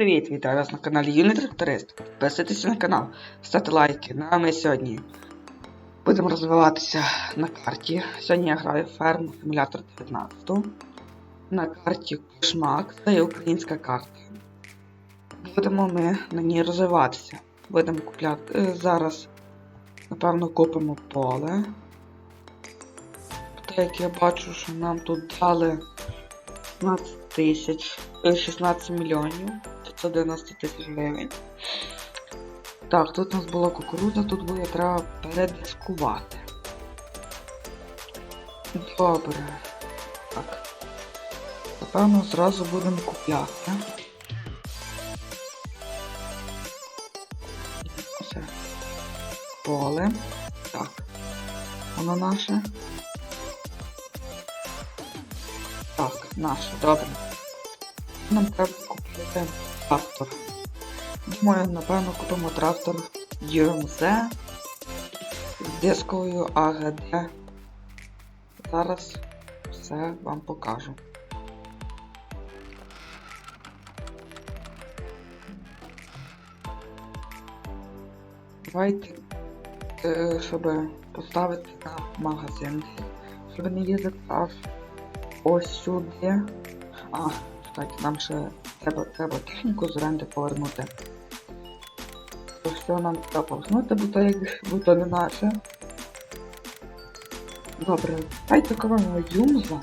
привіт! Вітаю вас на каналі Юний Тракторист. Підписуйтесь на канал, ставте лайки. Ну а ми сьогодні будемо розвиватися на карті. Сьогодні я граю ферму симулятор 19. На карті Кошмак, це є українська карта. Будемо ми на ній розвиватися. Будемо купляти е, зараз, напевно, купимо поле. Так як я бачу, що нам тут дали 15 тисяч, е, 16 мільйонів, 590 тисяч гривень. Так, тут у нас була кукурудза, тут буде треба передискувати. Добре. Так. Напевно, зразу будемо купляти. Все. Поле. Так. Воно наше. Наше, добре. Нам треба купити трактор. Думаю, напевно, купимо трактор UMZ з дисковою АГД. Зараз все вам покажу. Давайте, е, щоб поставити на магазин, щоб не їздити аж ось сюди. А, чекайте, нам ще треба, треба техніку з оренди повернути. То все нам треба повернути, бо то як бо то не наше. Добре, дайте кого юмза.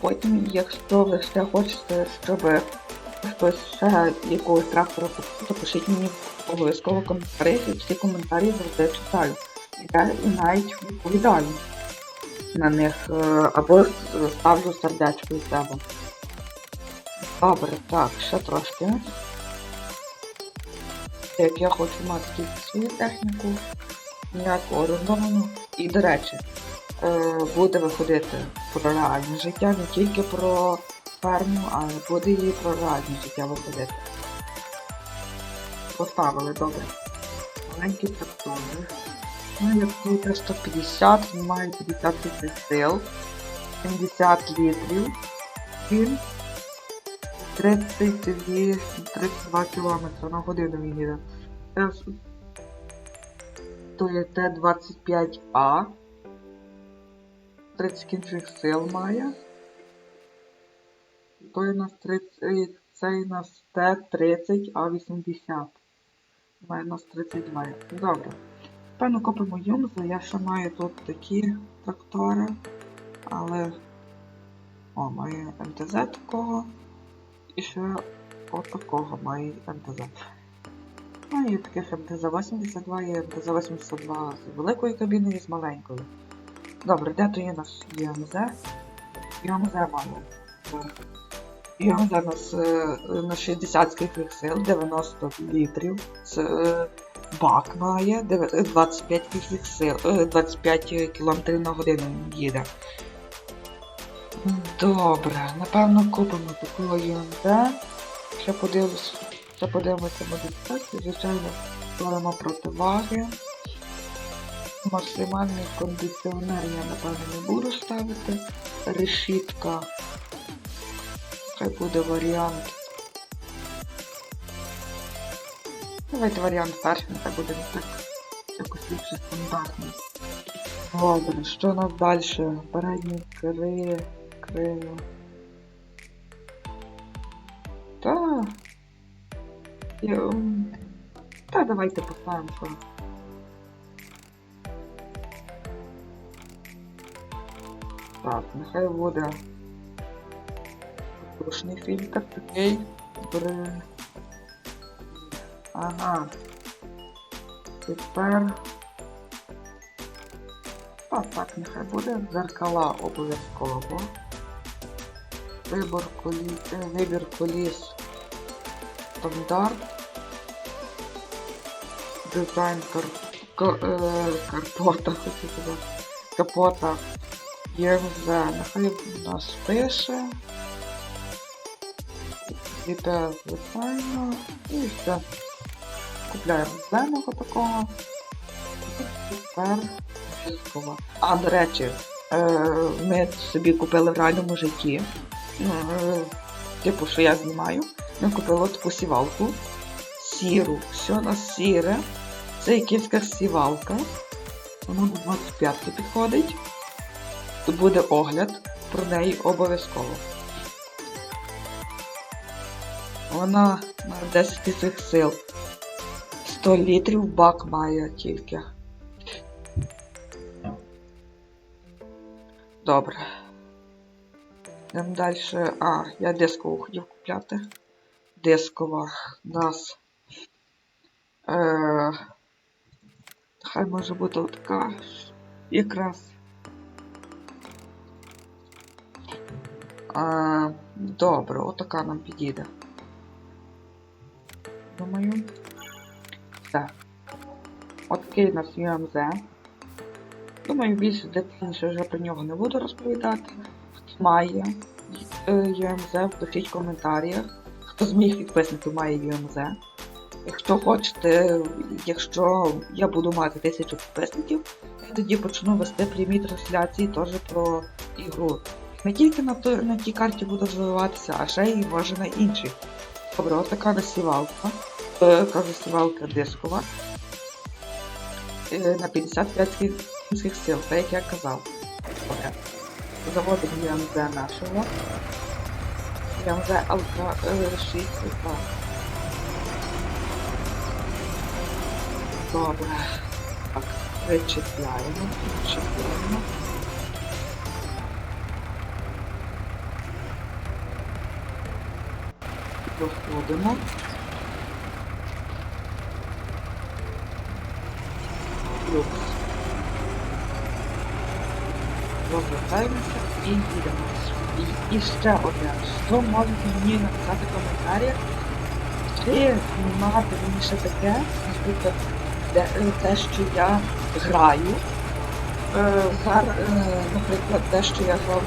Потім, якщо ви ще хочете, щоб хтось ще якогось трактора купив, то пишіть мені обов'язково коментарі, всі коментарі завжди читаю. І навіть відповідаю на них е, або ставлю сердечко від себе. Добре, так, ще трошки. Як я хочу мати тільки свою техніку, ніяку орендовану. І, до речі, е, буде виходити про реальне життя, не тільки про ферму, але буде і про реальне життя виходити. Поставили, добре. Маленький трактори. Ну, як буде 150, він має 50 тисяч сил, 70 літрів і 32, 32 км на годину він їде. То є Т-25А. 30 кінчих сил має. Той у нас 30, е, цей нас Т-30А80. Має нас 32. Добре. Певно купимо Юмзу, я ще маю тут такі трактори, але... О, маю МТЗ такого. І ще от такого маю МТЗ. Маю таких МТЗ-82 і МТЗ-82 з великою кабіною і з маленькою. Добре, де то є наш ЮМЗ? ЮМЗ маю. ЮМЗ у нас е, на 60 скріпних сил, 90 літрів. Це бак має, е, 25 кінських сил, е, 25 км на годину їде. Добре, напевно купимо таку ЮМЗ. Ще подивимось, ще подивимося модифікацію. Звичайно, створимо противаги. Максимальний кондиціонер я напевно не буду ставити. Решітка. Хай буде варіант. Давайте варіант перший, нехай буде так якось більше стандартний. Добре, що у нас далі? Передні кри... криво. Та. Я... Та давайте поставимо що. Так, нехай буде Душний фільтр такий. Бре. Ага. Тепер. А так, нехай буде дзеркала обов'язково. Вибор коліс, е, вибір коліс стандарт. Дизайн кар... ка- е, карпота, хочу сказати. Капота ЄМЗ. Нехай у нас пише. Вітаю, звичайно. І все. Купляємо зеленого такого. Тепер дискова. А, до речі, е, ми собі купили в реальному житті. Ну, е, типу, що я знімаю. Ми купили таку сівалку. Сіру. Все у нас сіре. Це яківська сівалка. Вона до 25 підходить. Тут буде огляд про неї обов'язково. Вона на 10 тисяч сил. 100 літрів бак має тільки. Добре. Йдемо далі. А, я дискову хотів купляти. Дискова нас. Е, хай може бути така якраз. А, добре, отака нам підійде. Думаю. От такий у нас UMZ. Думаю, більше детальніше вже про нього не буду розповідати. Хто має е, UMZ, пишіть в коментарях. Хто з моїх підписників має UMZ. Якщо хочете, якщо я буду мати тисячу підписників, я тоді почну вести прямі трансляції теж про ігру. Не тільки на, той- на тій карті буду розвиватися, а ще й може на іншій. Добре, от така насівалка. Сівалка дискова. Е, на 55 кінських сил, так як я казав. Заводимо ЮМЗ нашого. ЮМЗ Алка 6 і 2. Добре. Так, причіпляємо, причіпляємо. Проходимо. Розвертаємося і їдемо. І, і ще одне. Що можете мені написати в коментарях? Чи знімати мені ще таке, наприклад, де, е, те, що я граю. Е, гар, е, наприклад, те, що я грав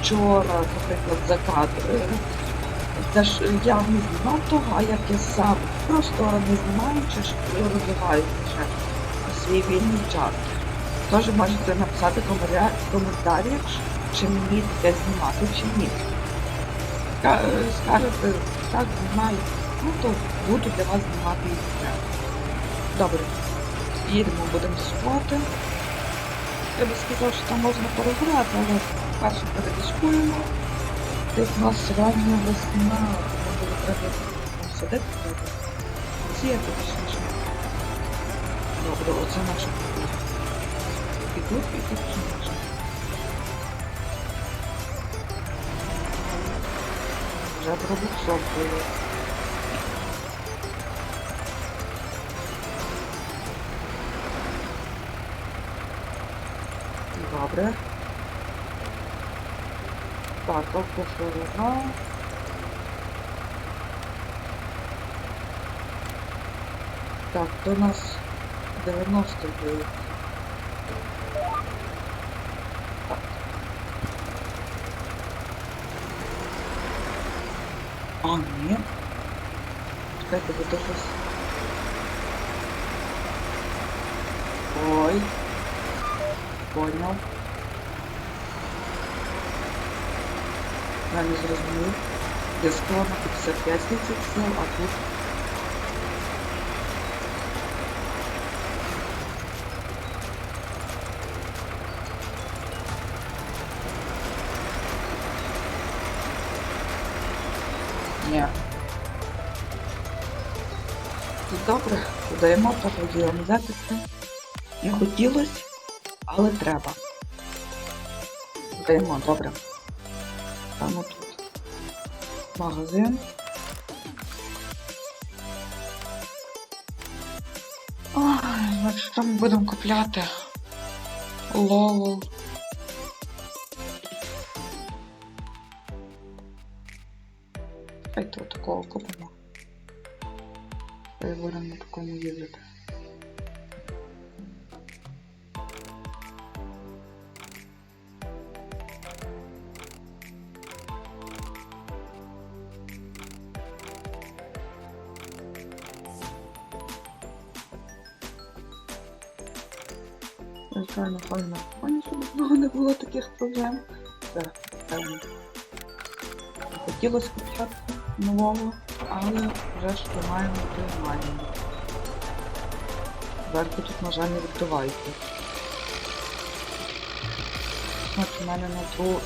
вчора, наприклад, закат. Е, те, що я не знімав того, а як я сам просто не знімаючи, що розвиваю ще свій вільний час. Теж можете написати в коментарях, чи мені таке знімати, чи ні. Скажете, так, знімаю, ну то буду для вас знімати і таке. Добре. Їдемо, будемо спати. Я би сказав, що там можна переграти, але перше передискуємо. Ти в нас рання весна, нам буде треба точніше. Добре, оце. І тут, і тут наше. Вже пробуксовкою. Добре. Так, тобто ширина. Так, до нас 90 буде. А, нет? Чекайте, бо то. Ой. Понял. Я не зрозумів. Я склала на 55 тисяч сил, а тут... додаємо того взяти це. Не хотілося, але треба. Додаємо, добре. Там тут магазин. Ой, ну що ми будемо купляти? Ловол. Звичайно, файно. Файно, щоб знову не було таких проблем. Певно. Хотілося купляти нового, але вже ж маємо, то маємо. Дверки тут, на жаль, не відкриваються. От у мене на ту,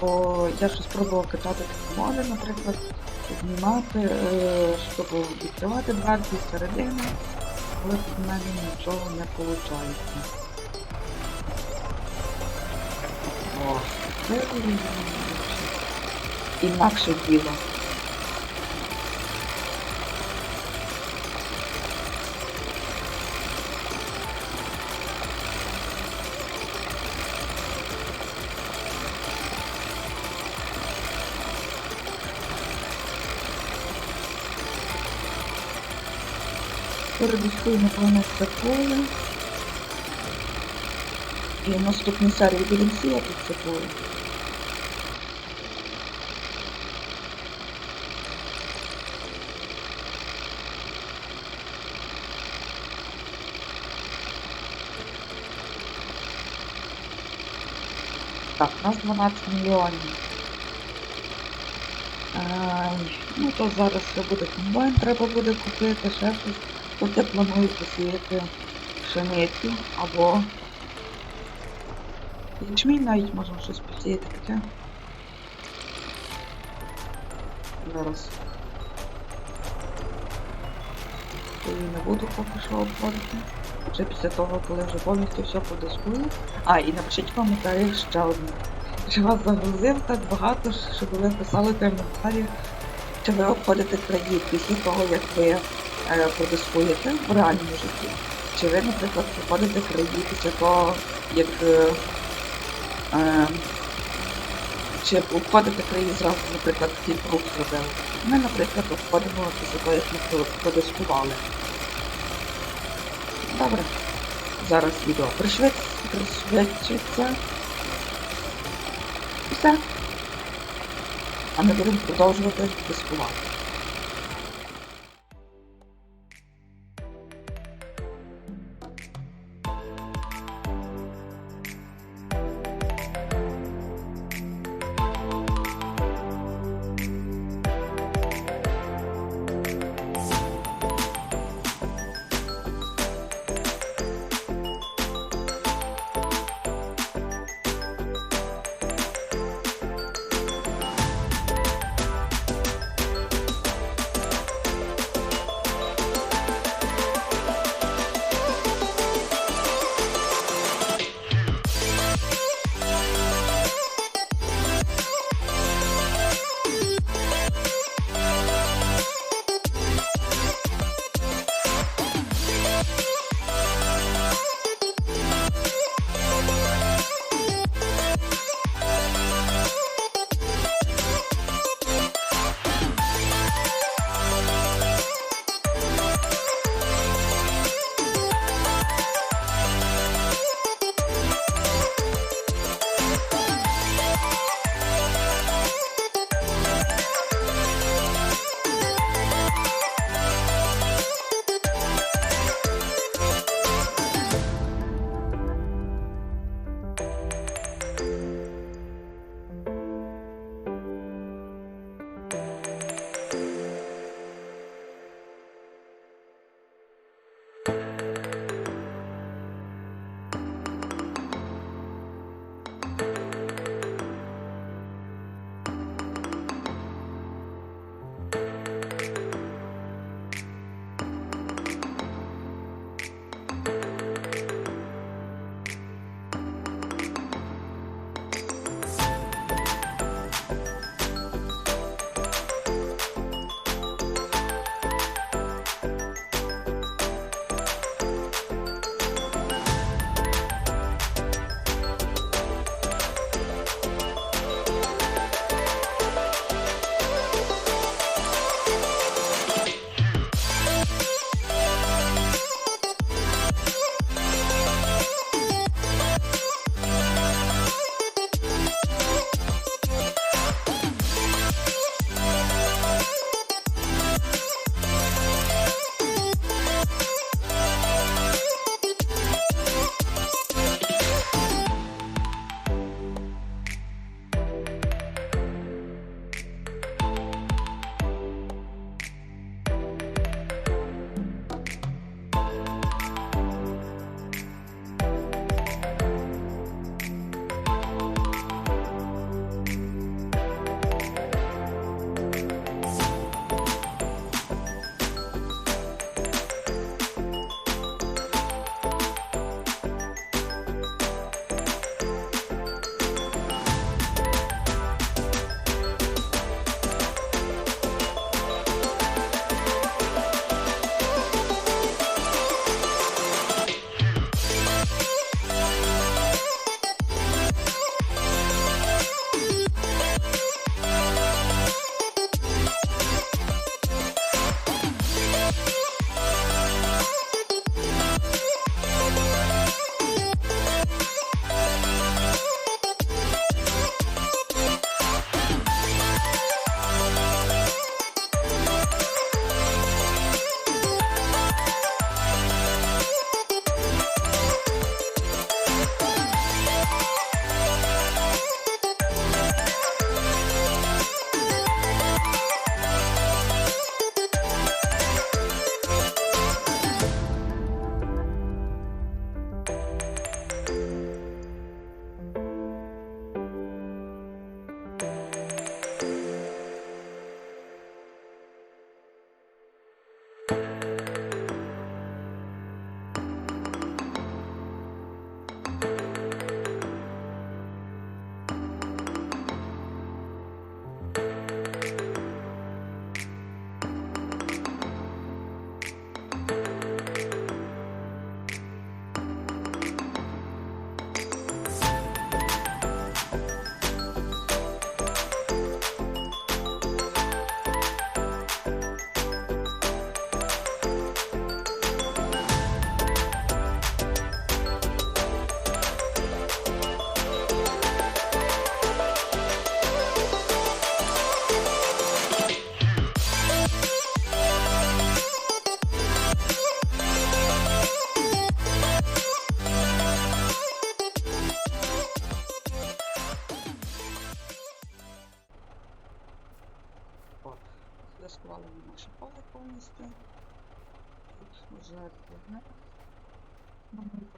бо я щось пробував катати моди, наприклад, знімати, е, щоб відкривати дверки всередину, але в мене нічого не виходить. Інакше діло. Напевно, це поле. І в наступній серії будемо сіяти це. Так, у нас 12 мільйонів. Ну то зараз це буде комбайн, треба буде купити, ще щось. Тут я планую посіяти пшеницю або ячмінь навіть можна щось посіяти таке. Зараз. Я не буду поки що обходити. Вже після того, коли вже повністю все подискую. А, і напишіть в коментарях ще одне. Чи вас загрузив так багато, щоб ви писали в коментарі, чи ви обходите краї після того, як ви е, продискуєте в реальному житті. Чи ви, наприклад, проходите краї після того, як е, е, чи обходите краї зразу, наприклад, кілька рук зробили. Ми, наприклад, після того, як ми продискували. Добре. Зараз відео пришвидшиться. все. А ми будемо продовжувати дискувати.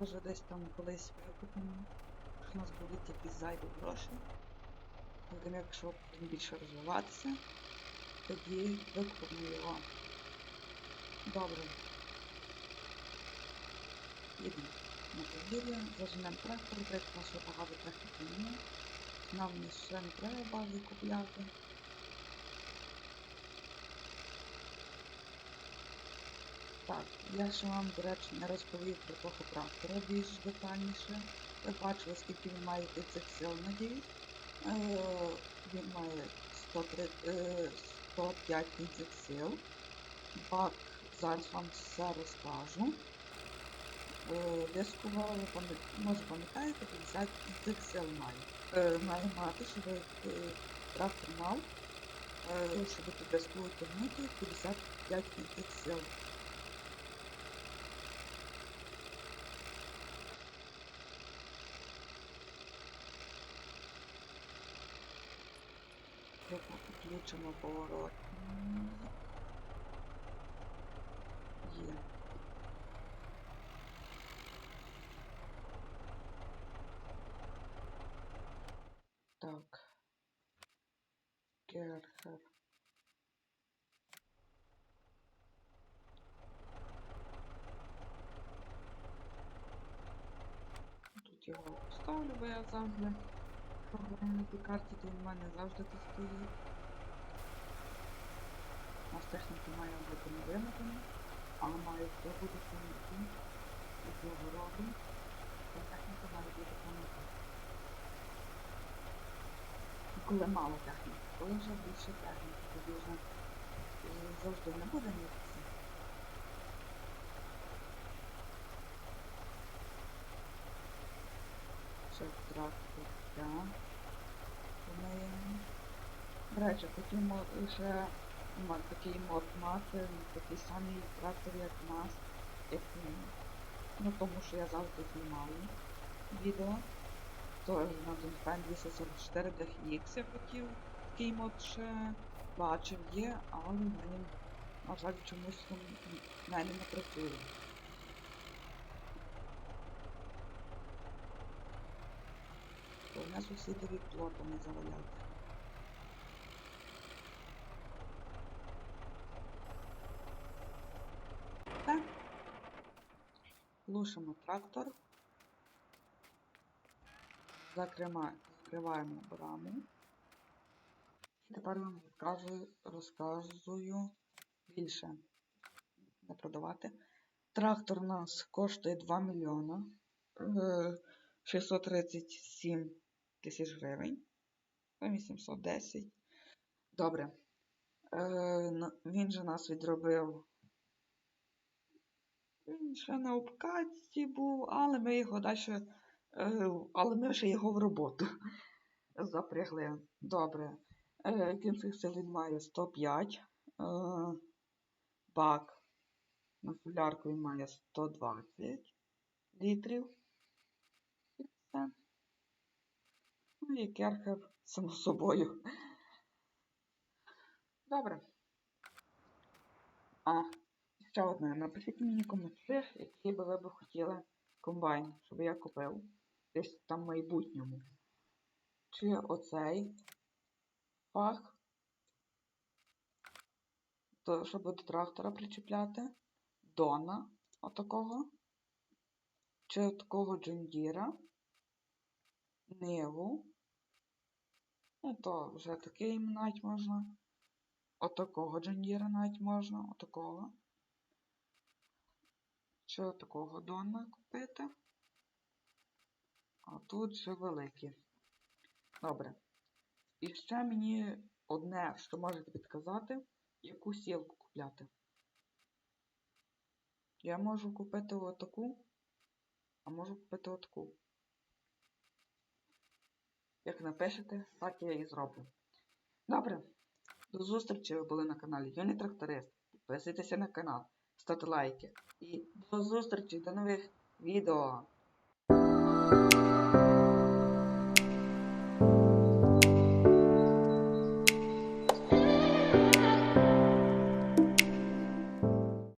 Теж десь там колись викупимо. Якщо у нас будуть якісь зайві гроші. Потім, якщо будемо більше розвиватися, тоді викупимо його. Добре. Їдемо на подвір'я, заженемо трактор, так у багато немає. Нам ще не треба бази купляти. Так, я ще вам, до речі, не розповів про того трактора більш детальніше. Ви бачили, скільки він має цих сил, надіюсь. Е, він має 103, е, 105 цих сил. Бак, зараз вам все розкажу. Е, Дискова, ви може пам'ятаєте, 50 цих сил має. Е, має мати, щоб е, трактор мав, е, щоб дискову тягнути 55 цих сил. Включимо поворот. Є. Так. Керхер. Тут його поставлю, бо я завжди на тій карті, то в мене завжди тут стоїть. Нас має бути не вимотана, але має бути помітно. І року. Та техніка має бути помітна. Коли мало техніки, коли вже більше техніки, тоді вже завжди не буде місця. Ще трактор, так. До речі, мод ще такий мод мати, такий самий трактор, як нас, як він. Ну тому що я завжди знімаю відео. То на Dunfan 244 DX я хотів такий мод ще бачив є, але в мене, на жаль, чомусь в мене не працює. То у нас сусідові плотами заваляли. Так. Глушимо трактор. Закриваємо браму. І тепер вам розказую, розказую більше. Не продавати. Трактор у нас коштує 2 мільйона е, 637 тисяч гривень. Ну, 810. Добре. Е, Він же нас відробив. Він ще на обкатці був, але ми його далі. Але ми ще його в роботу запрягли. Добре. Е, Кінцевих сил має 105. Е, Бак на солярку він має 120 літрів. І все. Ну і керхер, само собою. Добре. А, ще одне. Напишіть мені коментарі, які би ви б хотіли комбайн, щоб я купив. Десь там в майбутньому. Чи оцей фах, то щоб до трактора причіпляти, Дона отакого, чи такого Джондіра, Ниву. Ну, то вже такий навіть можна. Отакого Джондіра навіть можна, отакого. Чи такого Дона купити. А тут ще великі. Добре. І ще мені одне, що можете підказати, яку сілку купляти. Я можу купити отаку, а можу купити отаку. Як напишете, так я і зроблю. Добре. До зустрічі ви були на каналі Юний Тракторист. Підписуйтеся на канал, ставте лайки. І до зустрічі, до нових відео.